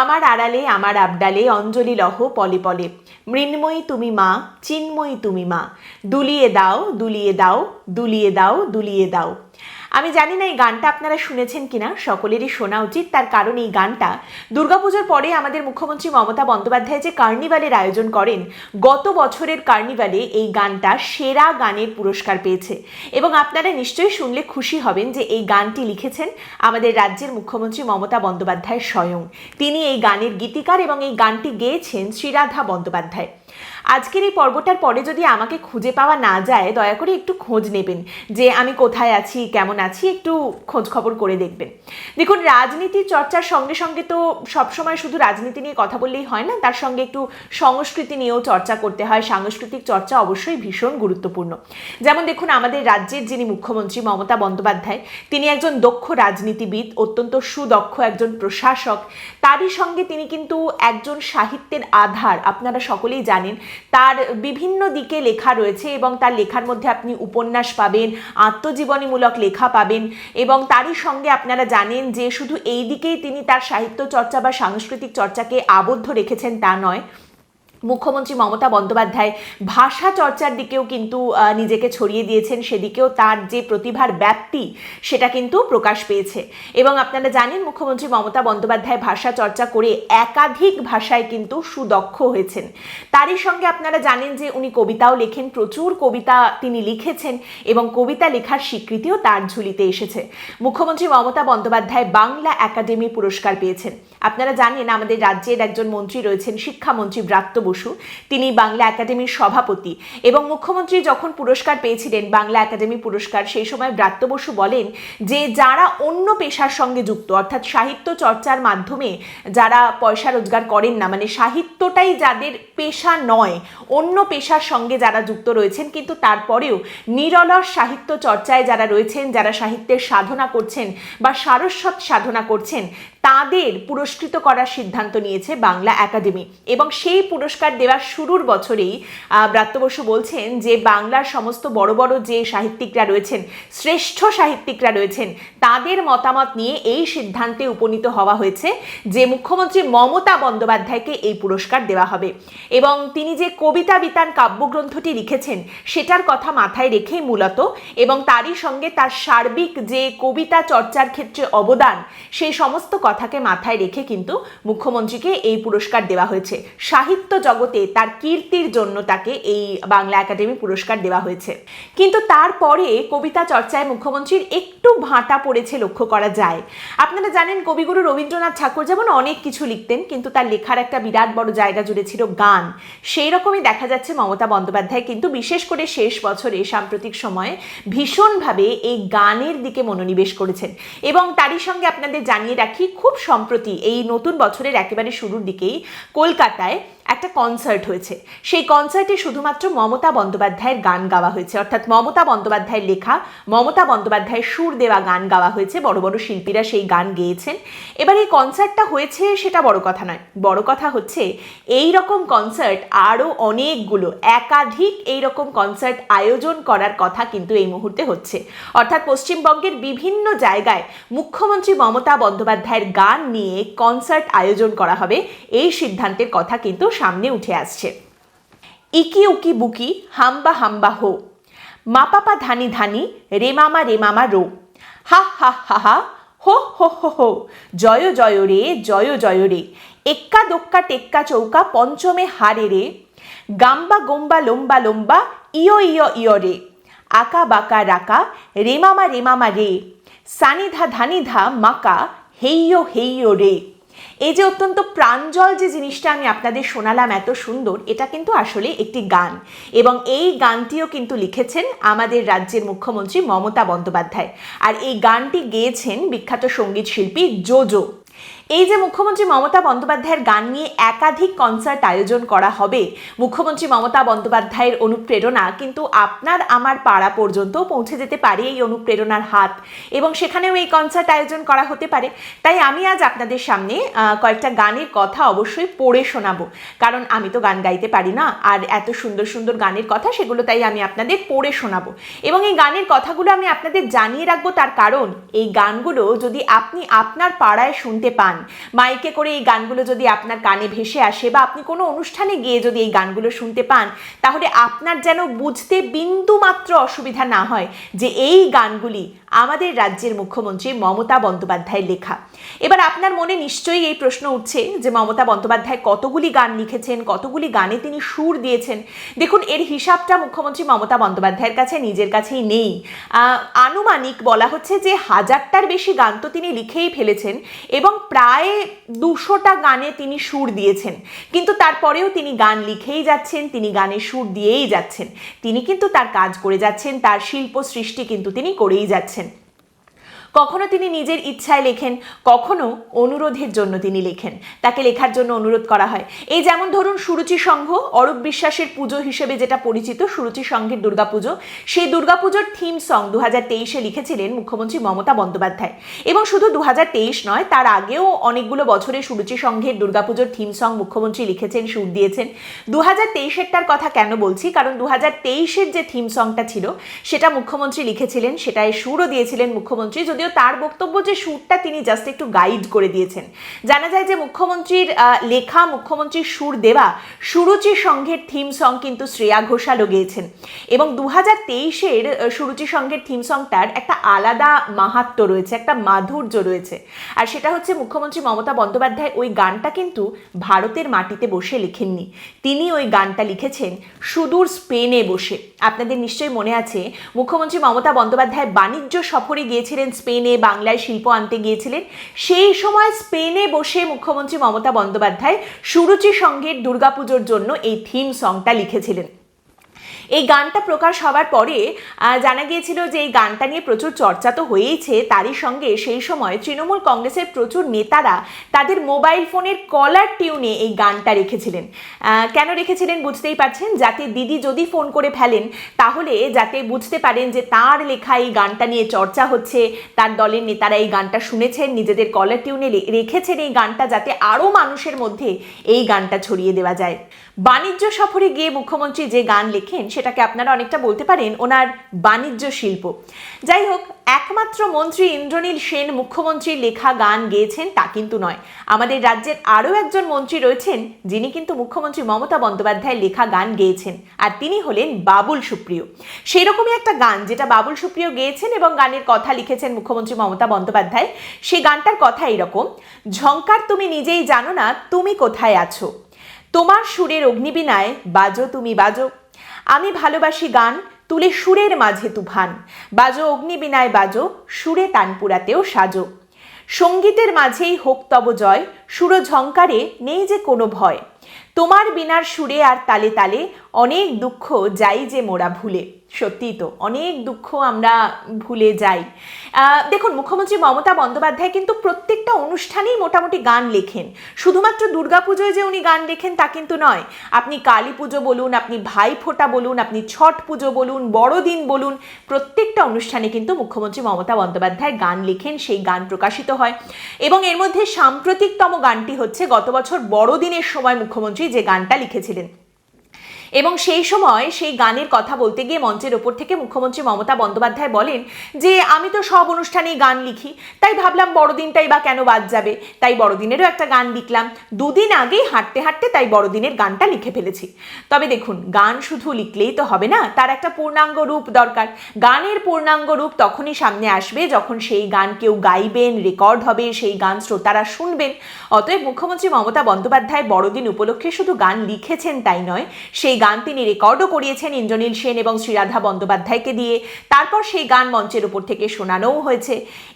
আমার আড়ালে, আমার আবডালে, অঞ্জলি লহ, পলে পলে। মৃন্ময়ী তুমি মা, চিন্ময়ী তুমি মা। দুলিয়ে দাও দুলিয়ে দাও দুলিয়ে দাও দুলিয়ে দাও। আমি জানি না এই গানটা আপনারা শুনেছেন কিনা, সকলেরই শোনা উচিত। তার কারণ এই গানটা দুর্গাপুজোর পরে আমাদের মুখ্যমন্ত্রী মমতা বন্দ্যোপাধ্যায় যে কার্নিভালের আয়োজন করেন, গত বছরের কার্নিভালে এই গানটা সেরা গানের পুরস্কার পেয়েছে। এবং আপনারা নিশ্চয়ই শুনলে খুশি হবেন যে এই গানটি লিখেছেন আমাদের রাজ্যের মুখ্যমন্ত্রী মমতা বন্দ্যোপাধ্যায় স্বয়ং। তিনি এই গানের গীতিকার এবং এই গানটি গেয়েছেন শ্রীরাধা বন্দ্যোপাধ্যায়। আজকের এই পর্বটার পরে যদি আমাকে খুঁজে পাওয়া না যায়, দয়া করে একটু খোঁজ নেবেন। যে আমি কোথায় আছি, কেমন আছি, একটু খোঁজ খবর করে দেখবেন। দেখুন, রাজনীতির চর্চার সঙ্গে সঙ্গে তো সবসময় শুধু রাজনীতি নিয়ে কথা বললেই হয় না, তার সঙ্গে একটু সংস্কৃতি নিয়েও চর্চা করতে হয়। সাংস্কৃতিক চর্চা অবশ্যই ভীষণ গুরুত্বপূর্ণ। যেমন দেখুন, আমাদের রাজ্যের যিনি মুখ্যমন্ত্রী মমতা বন্দ্যোপাধ্যায়, তিনি একজন দক্ষ রাজনীতিবিদ, অত্যন্ত সুদক্ষ একজন প্রশাসক। তারই সঙ্গে তিনি কিন্তু একজন সাহিত্যের আধার, আপনারা সকলেই জানেন। তার বিভিন্ন দিকে লেখা রয়েছে এবং তার লেখার মধ্যে আপনি উপন্যাস পাবেন, আত্মজীবনীমূলক লেখা পাবেন এবং তারই সঙ্গে আপনারা জানেন যে শুধু এই দিকেই তিনি তার সাহিত্য চর্চা বা সাংস্কৃতিক চর্চাকে আবদ্ধ রেখেছেন তা নয়। মুখ্যমন্ত্রী মমতা বন্দ্যোপাধ্যায় ভাষা চর্চার দিকেও কিন্তু নিজেকে ছড়িয়ে দিয়েছেন। সেদিকেও তার যে প্রতিভার ব্যাপ্তি, সেটা কিন্তু প্রকাশ পেয়েছে। এবং আপনারা জানেন, মুখ্যমন্ত্রী মমতা বন্দ্যোপাধ্যায় ভাষা চর্চা করে একাধিক ভাষায় কিন্তু সুদক্ষ হয়েছেন। তারই সঙ্গে আপনারা জানেন যে উনি কবিতাও লেখেন, প্রচুর কবিতা তিনি লিখেছেন এবং কবিতা লেখার স্বীকৃতিও তার ঝুলিতে এসেছে। মুখ্যমন্ত্রী মমতা বন্দ্যোপাধ্যায় বাংলা একাডেমি পুরস্কার পেয়েছেন। আপনারা জানেন আমাদের রাজ্যের একজন মন্ত্রী রয়েছেন শিক্ষামন্ত্রী ব্রাত্য বসু। তিনি বাংলা একাডেমির সভাপতি এবং মুখ্যমন্ত্রী যখন পুরস্কার পেয়েছিলেন বাংলা একাডেমি পুরস্কার, সেই সময় ব্রাত্য বসু বলেন যে, যারা অন্য পেশার সঙ্গে যুক্ত, অর্থাৎ সাহিত্য চর্চার মাধ্যমে যারা পয়সা রোজগার করেন না মানে সাহিত্যটাই যাদের পেশা নয়, অন্য পেশার সঙ্গে যারা যুক্ত রয়েছেন, কিন্তু তারপরেও নিরলস সাহিত্য চর্চায় যারা রয়েছেন, যারা সাহিত্যের সাধনা করছেন বা সারস্বত সাধনা করছেন তাদের পুরস্কৃত করার সিদ্ধান্ত নিয়েছে বাংলা একাডেমি। এবং সেই পুরস্কার দেওয়ার শুরুর বছরেই আহ, ব্রাত্য বসু বলছেন যে বাংলার সমস্ত বড় বড় যে সাহিত্যিকরা রয়েছেন শ্রেষ্ঠ সাহিত্যিকরা রয়েছেন তাদের মতামত নিয়ে এই সিদ্ধান্তে উপনীত হওয়া হয়েছে যে মুখ্যমন্ত্রী মমতা বন্দ্যোপাধ্যায়কে এই পুরস্কার দেওয়া হবে। এবং তিনি যে কবিতা বিতান কাব্যগ্রন্থটি লিখেছেন সেটার কথা মাথায় রেখেই মূলত এবং তারই সঙ্গে তার সার্বিক যে কবিতা চর্চার ক্ষেত্রে অবদান সেই সমস্ত কথাকে মাথায় রেখে কিন্তু মুখ্যমন্ত্রীকে এই পুরস্কার দেওয়া হয়েছে। সাহিত্য জগতে তার কীর্তির জন্য তাকে এই বাংলা একাডেমি পুরস্কার দেওয়া হয়েছে। কিন্তু তারপরে কবিতা চর্চায় মুখ্যমন্ত্রীর একটু ভাঁটা পড়েছে লক্ষ্য করা যায়। আপনারা জানেন কবিগুরু রবীন্দ্রনাথ ঠাকুর যেমন অনেক কিছু লিখতেন, কিন্তু তার লেখার একটা বিরাট বড় জায়গা জুড়ে ছিল গান। সেই রকমই দেখা যাচ্ছে মমতা বন্দ্যোপাধ্যায় কিন্তু বিশেষ করে শেষ বছরে সাম্প্রতিক সময়ে ভীষণভাবে এই গানের দিকে মনোনিবেশ করেছেন। এবং তারই সঙ্গে আপনাদের জানিয়ে রাখি খুব সম্প্রতি এই নতুন বছরের একেবারে শুরুর দিকেই কলকাতায় একটা কনসার্ট হয়েছে। সেই কনসার্টে শুধুমাত্র মমতা বন্দ্যোপাধ্যায়ের গান গাওয়া হয়েছে। অর্থাৎ মমতা বন্দ্যোপাধ্যায়ের লেখা, মমতা বন্দ্যোপাধ্যায়ের সুর দেওয়া গান গাওয়া হয়েছে। বড় বড় শিল্পীরা সেই গান গেয়েছেন। এবার এই কনসার্টটা হয়েছে সেটা বড় কথা নয়। বড় কথা হচ্ছে, এই রকম কনসার্ট আরও অনেকগুলো, একাধিক এই রকম কনসার্ট আয়োজন করার কথা কিন্তু এই মুহূর্তে হচ্ছে। অর্থাৎ পশ্চিমবঙ্গের বিভিন্ন জায়গায় মুখ্যমন্ত্রী মমতা বন্দ্যোপাধ্যায়ের গান নিয়ে কনসার্ট আয়োজন করা হবে। এই সিদ্ধান্তের কথা কিন্তু সামনে উঠে আসছে। ইকি উকি বুকি, হাম্বা হাম্বা হো। মাপাপা ধানি ধানি, রে মামা রে মামা রো। হা হা হা হা, হো হো হো হো। জয় জয় রে, জয় জয় রে। এক্কা দোক্কা টেক্কা চৌকা পঞ্চমে হারে রে। গাম্বা গোম্বা লম্বা লম্বা, ইয় ইয় ইয় রে। আকা বাকা রাকা, রে মামা রে মামা রে। সানিধা ধানিধা মাকা হেইয় হেইয় রে। এই যে অত্যন্ত প্রাঞ্জল যে জিনিসটা আমি আপনাদের শোনালাম এত সুন্দর, এটা কিন্তু আসলে একটি গান। এবং এই গানটিও কিন্তু লিখেছেন আমাদের রাজ্যের মুখ্যমন্ত্রী মমতা বন্দ্যোপাধ্যায়। আর এই গানটি গেয়েছেন বিখ্যাত সংগীত শিল্পী জোজো। এই যে মুখ্যমন্ত্রী মমতা বন্দ্যোপাধ্যায়ের গান নিয়ে একাধিক কনসার্ট আয়োজন করা হবে, মুখ্যমন্ত্রী মমতা বন্দ্যোপাধ্যায়ের অনুপ্রেরণা কিন্তু আপনার আমার পাড়া পর্যন্ত পৌঁছে যেতে পারে এই অনুপ্রেরণার হাত। এবং সেখানেও এই কনসার্ট আয়োজন করা হতে পারে। তাই আমি আজ আপনাদের সামনে কয়েকটা গানের কথা অবশ্যই পড়ে শোনাবো। কারণ আমি তো গান গাইতে পারি না, আর এত সুন্দর সুন্দর গানের কথা সেগুলো তাই আমি আপনাদের পড়ে শোনাবো। এবং এই গানের কথাগুলো আমি আপনাদের জানিয়ে রাখব তার কারণ, এই গানগুলো যদি আপনি আপনার পাড়ায় শুনতে পান পান মাইকে করে এই গানগুলো যদি আপনার কানে ভেসে আসে বা আপনি কোনো অনুষ্ঠানে গিয়ে যদি এই গানগুলো শুনতে পান, তাহলে আপনার যেন বুঝতে বিন্দু মাত্র অসুবিধা না হয় যে এই গানগুলি আমাদের রাজ্যের মুখ্যমন্ত্রী মমতা বন্দ্যোপাধ্যায়ের লেখা। এবার আপনার মনে নিশ্চয়ই এই প্রশ্ন উঠছে যে মমতা বন্দ্যোপাধ্যায় কতগুলি গান লিখেছেন, কতগুলি গানে তিনি সুর দিয়েছেন। দেখুন, এর হিসাবটা মুখ্যমন্ত্রী মমতা বন্দ্যোপাধ্যায়ের কাছে, নিজের কাছেই নেই। আনুমানিক বলা হচ্ছে যে হাজারটার বেশি গান তো তিনি লিখেই ফেলেছেন এবং প্রায় দুশোটা গানে তিনি সুর দিয়েছেন। কিন্তু তারপরেও তিনি গান লিখেই যাচ্ছেন, তিনি গানে সুর দিয়েই যাচ্ছেন। তিনি কিন্তু তার কাজ করে যাচ্ছেন, তার শিল্প সৃষ্টি কিন্তু তিনি করেই যাচ্ছেন। কখনো তিনি নিজের ইচ্ছায় লেখেন, কখনো অনুরোধের জন্য তিনি লেখেন। তাকে লেখার জন্য অনুরোধ করা হয়। এই যেমন ধরুন সুরুচি সংঘ, অরূপ বিশ্বাসের পুজো হিসেবে যেটা পরিচিত, সুরুচি সংঘের দুর্গাপুজো, সেই দুর্গাপুজোর থিম সং দু হাজার তেইশে লিখেছিলেন মুখ্যমন্ত্রী মমতা বন্দ্যোপাধ্যায়। এবং শুধু দু হাজার তেইশ নয়, তার আগেও অনেকগুলো বছরে সুরুচি সংঘের দুর্গাপুজোর থিম সং মুখ্যমন্ত্রী লিখেছেন, সুর দিয়েছেন। দু হাজার তেইশেরটার কথা কেন বলছি? কারণ দু হাজার তেইশের যে থিম সংটা ছিল, সেটা মুখ্যমন্ত্রী লিখেছিলেন, সেটায় সুরও দিয়েছিলেন মুখ্যমন্ত্রী। যদিও তার বক্তব্য যে সুরটা তিনি জাস্ট একটু গাইড করে দিয়েছেন। জানা যায় যে মুখ্যমন্ত্রীর লেখা মুখ্যমন্ত্রীর সুর দেওয়া সুরুচি সংঘের থিম সং কিন্তু শ্রেয়া ঘোষালও গেয়েছেন। এবং দু হাজার তেইশের সুরুচি সংঘের থিম সংটার একটা আলাদা মাহাত্ম রয়েছে, একটা মাধুর্য রয়েছে। আর সেটা হচ্ছে মুখ্যমন্ত্রী মমতা বন্দ্যোপাধ্যায় ওই গানটা কিন্তু ভারতের মাটিতে বসে লেখেননি। তিনি ওই গানটা লিখেছেন, সুদূর স্পেনে বসে। আপনাদের নিশ্চয়ই মনে আছে, মুখ্যমন্ত্রী মমতা বন্দ্যোপাধ্যায় বাণিজ্য সফরে গিয়েছিলেন স্পেনে। বাংলায় শিল্প আনতে গিয়েছিলেন। সেই সময় স্পেনে বসে মুখ্যমন্ত্রী মমতা বন্দ্যোপাধ্যায় সুরুচি সংঘের দুর্গাপুজোর জন্য এই থিম সংটা লিখেছিলেন। এই গানটা প্রকাশ হওয়ার পরে জানা গিয়েছিল যে এই গানটা নিয়ে প্রচুর চর্চা তো হয়েইছে। তারই সঙ্গে সেই সময় তৃণমূল কংগ্রেসের প্রচুর নেতারা তাদের মোবাইল ফোনের কলার টিউনে এই গানটা রেখেছিলেন। কেন রেখেছিলেন বুঝতেই পারছেন? যাতে দিদি যদি ফোন করে ফেলেন, তাহলে যাতে বুঝতে পারেন যে তার লেখা এই গানটা নিয়ে চর্চা হচ্ছে, তার দলের নেতারা এই গানটা শুনেছেন, নিজেদের কলার টিউনে রেখেছেন এই গানটা, যাতে আরও মানুষের মধ্যে এই গানটা ছড়িয়ে দেওয়া যায়। বাণিজ্য সফরে গিয়ে মুখ্যমন্ত্রী যে গান লেখেন, সেটাকে আপনারা অনেকটা বলতে পারেন, ওনার বাণিজ্য শিল্প। যাই হোক, একমাত্র মন্ত্রী ইন্দ্রনীল সেন মুখ্যমন্ত্রীর লেখা গান গেয়েছেন তা কিন্তু নয়। আমাদের রাজ্যের আরও একজন মন্ত্রী রয়েছেন, যিনি কিন্তু মুখ্যমন্ত্রী মমতা বন্দ্যোপাধ্যায়ের লেখা গান গেয়েছেন, আর তিনি হলেন বাবুল সুপ্রিয়। সেই রকমই একটা গান, যেটা বাবুল সুপ্রিয় গেয়েছেন এবং গানের কথা লিখেছেন মুখ্যমন্ত্রী মমতা বন্দ্যোপাধ্যায় সেই গানটার কথা এরকম ঝঙ্কার তুমি নিজেই জানো না, তুমি কোথায় আছো? তোমার সুরের অগ্নিবিনায় বাজো তুমি, বাজো। আমি ভালোবাসি গান, তুলে সুরের মাঝে তুফান। বাজো অগ্নিবিনায় বাজো, সুরে তানপুরাতেও সাজো। সঙ্গীতের মাঝেই হোক তব জয় সুর ঝঙ্কারে নেই যে কোনো ভয়। তোমার বিনার সুরে আর তালে তালে অনেক দুঃখ যাই যে মোরা ভুলে, সত্যিই তো অনেক দুঃখ আমরা ভুলে যাই। দেখুন, মুখ্যমন্ত্রী মমতা বন্দ্যোপাধ্যায় কিন্তু প্রত্যেকটা অনুষ্ঠানেই মোটামুটি গান লেখেন। শুধুমাত্র দুর্গাপুজোয় যে উনি গান লেখেন তা কিন্তু নয়। আপনি কালী পুজো বলুন, আপনি ভাই ফোঁটা বলুন, আপনি ছট পুজো বলুন, বড়দিন বলুন, প্রত্যেকটা অনুষ্ঠানে কিন্তু মুখ্যমন্ত্রী মমতা বন্দ্যোপাধ্যায় গান লেখেন, সেই গান প্রকাশিত হয়। এবং এর মধ্যে সাম্প্রতিকতম গানটি হচ্ছে, গত বছর বড়দিনের সময় মুখ্যমন্ত্রী যে গানটা লিখেছিলেন। এবং সেই সময় সেই গানের কথা বলতে গিয়ে মঞ্চের ওপর থেকে মুখ্যমন্ত্রী মমতা বন্দ্যোপাধ্যায় বলেন যে, আমি তো সব অনুষ্ঠানেই গান লিখি। তাই ভাবলাম বড়দিনটাই বা কেন বাদ যাবে? তাই বড়দিনেরও একটা গান লিখলাম। দুদিন আগেই হাঁটতে হাঁটতে তাই বড়দিনের গানটা লিখে ফেলেছি। তবে দেখুন, গান শুধু লিখলেই তো হবে না, তার একটা পূর্ণাঙ্গ রূপ দরকার। গানের পূর্ণাঙ্গ রূপ তখনই সামনে আসবে যখন সেই গান কেউ গাইবেন, রেকর্ড হবে, সেই গান শ্রোতারা শুনবেন। অতএব মুখ্যমন্ত্রী মমতা বন্দ্যোপাধ্যায় বড়দিন উপলক্ষে শুধু গান লিখেছেন তাই নয়, সেই গান তিনি রেকর্ডও করিয়েছেন ইন্দ্রনীল সেন এবং শ্রীরাধা বন্দ্যোপাধ্যায়কে দিয়ে। তারপর সেই গান মঞ্চের উপর থেকে শোনানোও হয়েছে।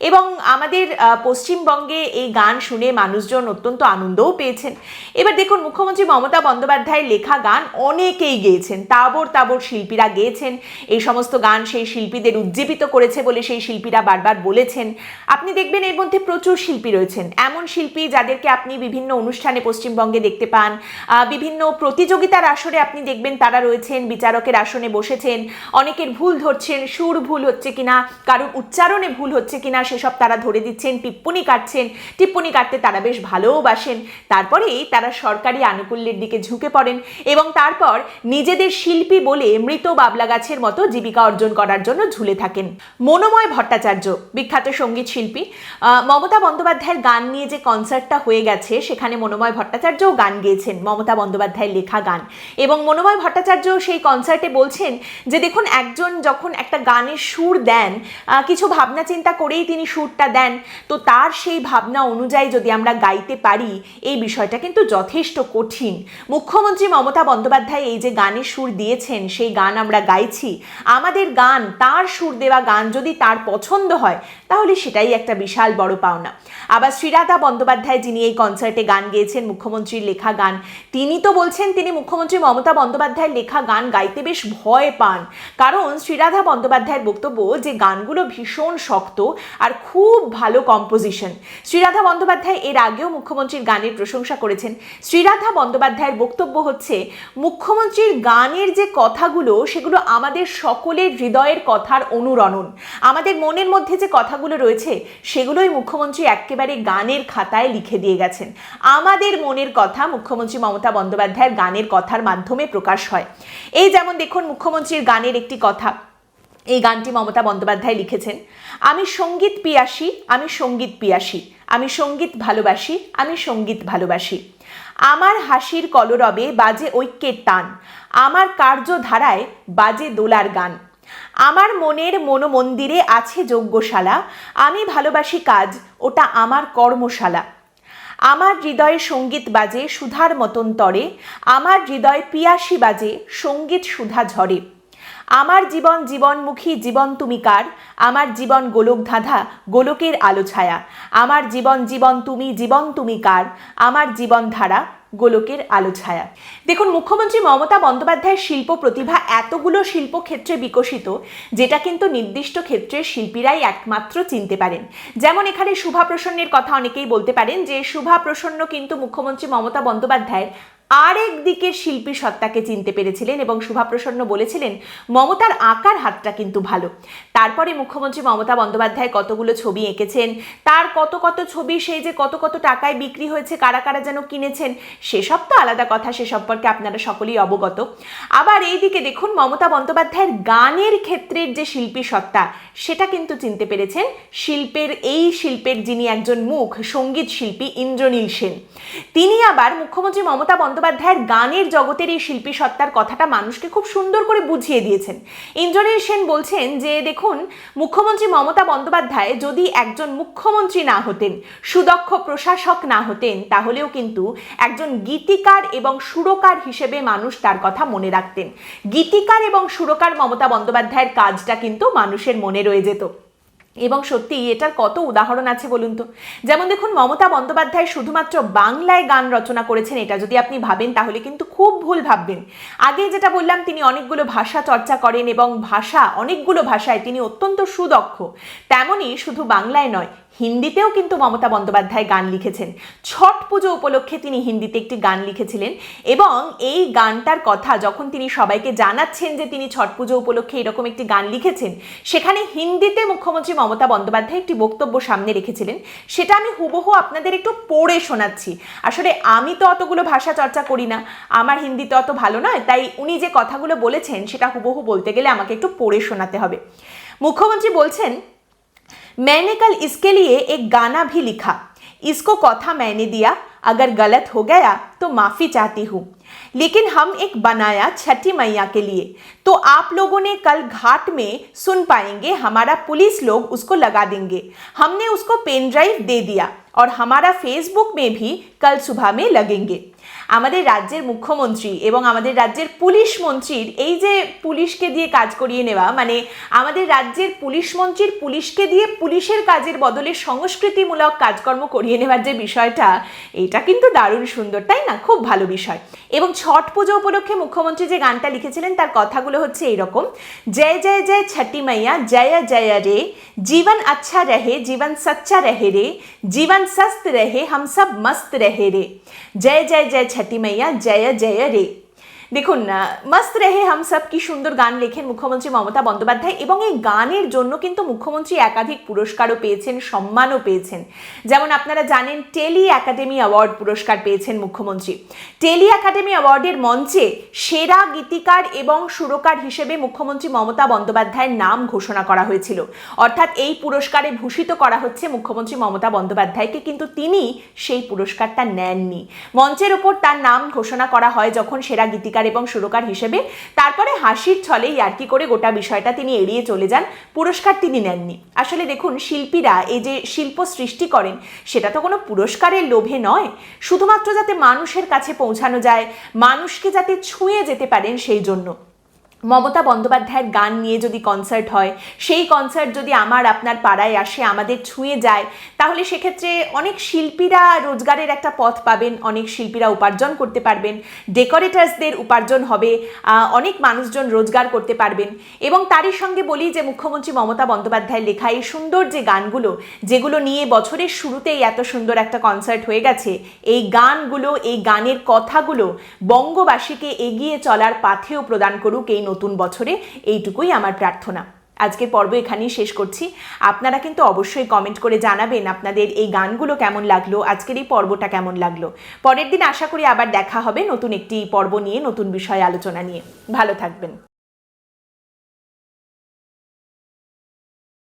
এবং আমাদের পশ্চিমবঙ্গে এই গান শুনে মানুষজন অত্যন্ত আনন্দও পেয়েছেন। এবার দেখুন, মুখ্যমন্ত্রী মমতা বন্দ্যোপাধ্যায়ের লেখা গান অনেকেই গেয়েছেন। তাবর তাবর শিল্পীরা গেয়েছেন। এই সমস্ত গান সেই শিল্পীদের উজ্জীবিত করেছে বলে সেই শিল্পীরা বারবার বলেছেন। আপনি দেখবেন এর মধ্যে প্রচুর শিল্পী রয়েছেন। এমন শিল্পী যাদেরকে আপনি বিভিন্ন অনুষ্ঠানে পশ্চিমবঙ্গে দেখতে পান বিভিন্ন প্রতিযোগিতার আসরে আপনি দেখবেন দেখবেন তারা রয়েছেন, বিচারকের আসনে বসেছেন, অনেকের ভুল ধরছেন, সুর ভুল হচ্ছে কিনা, কারোর উচ্চারণে ভুল হচ্ছে কিনা, সেসব তারা ধরে দিচ্ছেন, টিপ্পনি কাটছেন, টিপ্পনি কাটতে তারা বেশ ভালোবাসেন। তারপরেই তারা সরকারি আনুকূল্যের দিকে ঝুঁকে পড়েন এবং তারপর নিজেদের শিল্পী বলে মৃত বাবলা গাছের মতো জীবিকা অর্জন করার জন্য ঝুলে থাকেন। মনোময় ভট্টাচার্য, বিখ্যাত সংগীত শিল্পী মমতা বন্দ্যোপাধ্যায়ের গান নিয়ে যে কনসার্টটা হয়ে গেছে, সেখানে মনোময় ভট্টাচার্যও গান গেয়েছেন, মমতা বন্দ্যোপাধ্যায়ের লেখা গান। এবং মনোময় ভট্টাচার্য সেই কনসার্টে বলছেন যে দেখুন, একজন যখন একটা গানের সুর দেন কিছু ভাবনা চিন্তা করেই তিনি সুরটা দেন। তো তার সেই ভাবনা অনুযায়ী যদি আমরা গাইতে পারি, এই বিষয়টা কিন্তু যথেষ্ট কঠিন। মুখ্যমন্ত্রী মমতা বন্দ্যোপাধ্যায় এই যে গানের সুর দিয়েছেন, সেই গান আমরা গাইছি। আমাদের গান, তার সুর দেওয়া গান যদি তার পছন্দ হয় তাহলে সেটাই একটা বিশাল বড় পাওনা। আবার শ্রীরাধা বন্দ্যোপাধ্যায় যিনি এই কনসার্টে গান গেয়েছেন, মুখ্যমন্ত্রীর লেখা গান, তিনি তো বলছেন তিনি মুখ্যমন্ত্রী মমতা বন্দ্যোপাধ্যায়ের লেখা গান গাইতে বেশ ভয় পান। কারণ শ্রীরাধা বন্দ্যোপাধ্যায়ের বক্তব্য যে গানগুলো ভীষণ শক্ত আর খুব ভালো কম্পোজিশন শ্রীরাধা বন্দ্যোপাধ্যায় এর আগেও মুখ্যমন্ত্রীর গানের প্রশংসা করেছেন। শ্রীরাধা বন্দ্যোপাধ্যায়ের বক্তব্য হচ্ছে, মুখ্যমন্ত্রীর গানের যে কথাগুলো, সেগুলো আমাদের সকলের হৃদয়ের কথার অনুরণন। আমাদের মনের মধ্যে যে কথাগুলো রয়েছে, সেগুলোই মুখ্যমন্ত্রী একেবারে গানের খাতায় লিখে দিয়ে গেছেন। আমাদের মনের কথা, মুখ্যমন্ত্রী মমতা বন্দ্যোপাধ্যায়ের গানের কথার মাধ্যমে প্রকাশ হয়। এই যেমন দেখুন, মুখ্যমন্ত্রীর গানের একটি কথা, এই গানটি মমতা বন্দ্যোপাধ্যায় লিখেছেন। আমি সংগীত পিয়াসী, আমি সংগীত পিয়াসী, আমি সংগীত ভালোবাসি, আমি সংগীত ভালোবাসি। আমার হাসির কলরবে বাজে ঐক্যের টান, আমার কার্যধারায় বাজে দোলার গান। আমার মনের মনোমন্দিরে আছে যজ্ঞশালা, আমি ভালোবাসি কাজ, ওটা আমার কর্মশালা। আমার হৃদয়ে সংগীত বাজে, সুধার মতন তরে। আমার হৃদয় পিয়াসী বাজে, সংগীত সুধা ঝরে। আমার জীবন জীবনমুখী জীবন তুমি কার? আমার জীবন গোলক ধাঁধা, গোলকের আলো ছায়া। আমার জীবন জীবন তুমি জীবন তুমি কার? আমার জীবন ধারা গোলকের আলো ছায়া। দেখুন, মুখ্যমন্ত্রী মমতা বন্দ্যোপাধ্যায়ের শিল্প প্রতিভা এতগুলো শিল্পক্ষেত্রে বিকশিত, যেটা কিন্তু নির্দিষ্ট ক্ষেত্রের শিল্পীরাই একমাত্র চিনতে পারেন। যেমন এখানে শুভা প্রসন্নের কথা অনেকেই বলতে পারেন যে, শুভা প্রসন্ন কিন্তু মুখ্যমন্ত্রী মমতা বন্দ্যোপাধ্যায়ের আরেক দিকের শিল্পী সত্তাকে চিনতে পেরেছিলেন এবং শুভাপ্রসন্ন বলেছিলেন, মমতার আঁকার হাতটা কিন্তু ভালো। তারপরে মুখ্যমন্ত্রী মমতা বন্দ্যোপাধ্যায় কতগুলো ছবি এঁকেছেন, তার কত কত ছবি, সেই যে কত কত টাকায় বিক্রি হয়েছে, কারা কারা যেন কিনেছেন, সেসব তো আলাদা কথা, সে সম্পর্কে আপনারা সকলেই অবগত। আবার এইদিকে দেখুন, মমতা বন্দ্যোপাধ্যায়ের গানের ক্ষেত্রের যে শিল্পী সত্তা, সেটা কিন্তু চিনতে পেরেছেন, শিল্পের এই শিল্পের যিনি একজন মুখ, সংগীত শিল্পী ইন্দ্রনীল সেন। তিনি আবার মুখ্যমন্ত্রী মমতা বন্দ্যোপাধ্যায়ের গানের জগতের এই শিল্পী সত্তার কথাটা মানুষকে খুব সুন্দর করে বুঝিয়ে দিয়েছেন। ইন্দ্রনীল সেন বলছেন যে, দেখুন মুখ্যমন্ত্রী মমতা বন্দ্যোপাধ্যায় যদি একজন মুখ্যমন্ত্রী না হতেন, সুদক্ষ প্রশাসক না হতেন, তাহলেও কিন্তু একজন গীতিকার এবং সুরকার হিসেবে মানুষ তার কথা মনে রাখতেন। গীতিকার এবং সুরকার মমতা বন্দ্যোপাধ্যায়ের কাজটা কিন্তু মানুষের মনে রয়ে যেত। এবং সত্যি এটার কত উদাহরণ আছে বলুন তো? যেমন দেখুন, মমতা বন্দ্যোপাধ্যায় শুধুমাত্র বাংলায় গান রচনা করেছেন, এটা যদি আপনি ভাবেন তাহলে কিন্তু খুব ভুল ভাববেন। আগে যেটা বললাম, তিনি অনেকগুলো ভাষা চর্চা করেন এবং ভাষা, অনেকগুলো ভাষায় তিনি অত্যন্ত সুদক্ষ। তেমনই শুধু বাংলায় নয় হিন্দিতেও কিন্তু মমতা বন্দ্যোপাধ্যায় গান লিখেছেন। ছট পুজো উপলক্ষে তিনি হিন্দিতে একটি গান লিখেছিলেন এবং এই গানটার কথা যখন তিনি সবাইকে জানাচ্ছেন যে তিনি ছট পুজো উপলক্ষে এরকম একটি গান লিখেছেন, সেখানে হিন্দিতে মুখ্যমন্ত্রী মমতা বন্দ্যোপাধ্যায় একটি বক্তব্য সামনে রেখেছিলেন। সেটা আমি হুবহু আপনাদের একটু পড়ে শোনাচ্ছি। আসলে আমি তো অতগুলো ভাষা চর্চা করি না, আমার হিন্দি তো অত ভালো নয়, তাই উনি যে কথাগুলো বলেছেন সেটা হুবহু বলতে গেলে আমাকে একটু পড়ে শোনাতে হবে। মুখ্যমন্ত্রী বলছেন मैंने कल इसके लिए एक गाना भी लिखा। इसको कौथा मैंने दिया। अगर गलत हो गया तो माफ़ी चाहती हूँ। लेकिन हम एक बनाया छठी मैया के लिए। तो आप लोगों ने कल घाट में सुन पाएँगे, हमारा पुलिस लोग उसको लगा देंगे। हमने उसको पेन ड्राइव दे दिया। और हमारा फेसबुक में भी कल सुबह में लगेंगे আমাদের রাজ্যের মুখ্যমন্ত্রী এবং আমাদের রাজ্যের পুলিশ মন্ত্রীর এই যে পুলিশকে দিয়ে কাজ করিয়ে নেওয়া মানে আমাদের রাজ্যের পুলিশ মন্ত্রীর পুলিশকে দিয়ে পুলিশের কাজের বদলে সংস্কৃতিমূলক কাজকর্ম করিয়ে নেওয়ার যে বিষয়টা এটা কিন্তু দারুণ সুন্দর তাই না খুব ভালো বিষয় এবং ছট পুজো উপলক্ষে মুখ্যমন্ত্রী যে গানটা লিখেছিলেন তার কথাগুলো হচ্ছে এইরকম জয় জয় জয় ছটি মাইয়া জয় জয় রে জীবন আচ্ছা রহে জীবন সচ্চা রহে রে জীবন सस्त रहे, हम सब मस्त रहे रे। जय जय जय, छठी मैया, जय जय, रे। দেখুন মস্ত রেহে হাম সব কি সুন্দর গান লেখেন মুখ্যমন্ত্রী মমতা বন্দ্যোপাধ্যায় এবং এই গানের জন্য কিন্তু মুখ্যমন্ত্রী একাধিক পুরস্কারও পেয়েছেন, সম্মানও পেয়েছেন। যেমন আপনারা জানেন, টেলি একাডেমি অ্যাওয়ার্ড পুরস্কার পেয়েছেন মুখ্যমন্ত্রী। টেলি একাডেমি অ্যাওয়ার্ডের মঞ্চে সেরা গীতিকার এবং সুরকার হিসেবে মুখ্যমন্ত্রী মমতা বন্দ্যোপাধ্যায়ের নাম ঘোষণা করা হয়েছিল। অর্থাৎ এই পুরস্কারে ভূষিত করা হচ্ছে মুখ্যমন্ত্রী মমতা বন্দ্যোপাধ্যায়কে, কিন্তু তিনি সেই পুরস্কারটা নেননি। মঞ্চের ওপর তার নাম ঘোষণা করা হয় যখন সেরা গীতিকার এবং সুরকার হিসেবে। তারপরে হাসির ছলে ইয়ার্কি করে গোটা বিষয়টা তিনি এড়িয়ে চলে যান, পুরস্কার তিনি নেননি। আসলে দেখুন, শিল্পীরা এই যে শিল্প সৃষ্টি করেন, সেটা তো কোনো পুরস্কারের লোভে নয়। শুধুমাত্র যাতে মানুষের কাছে পৌঁছানো যায়, মানুষকে যাতে ছুঁয়ে যেতে পারেন সেই জন্য। মমতা বন্দ্যোপাধ্যায়ের গান নিয়ে যদি কনসার্ট হয়, সেই কনসার্ট যদি আমার আপনার পাড়ায় আসে, আমাদের ছুঁয়ে যায়, তাহলে সেক্ষেত্রে অনেক শিল্পীরা রোজগারের একটা পথ পাবেন, অনেক শিল্পীরা উপার্জন করতে পারবেন ডেকোরেটার্সদের উপার্জন হবে অনেক মানুষজন রোজগার করতে পারবেন। এবং তারই সঙ্গে বলি যে মুখ্যমন্ত্রী মমতা বন্দ্যোপাধ্যায়ের লেখা এই সুন্দর যে গানগুলো, যেগুলো নিয়ে বছরের শুরুতেই এত সুন্দর একটা কনসার্ট হয়ে গেছে, এই গানগুলো, এই গানের কথাগুলো বঙ্গবাসীকে এগিয়ে চলার পাথেও প্রদান করুক এই নতুন বছরে এইটুকুই আমার প্রার্থনা। আজকের পর্ব এখানেই শেষ করছি। আপনারা কিন্তু অবশ্যই কমেন্ট করে জানাবেন আপনাদের এই গানগুলো কেমন লাগল, আজকের এই পর্বটা কেমন লাগল। পরের দিন আশা করি আবার দেখা হবে নতুন একটি পর্ব নিয়ে, নতুন বিষয়ে আলোচনা নিয়ে। ভালো থাকবেন।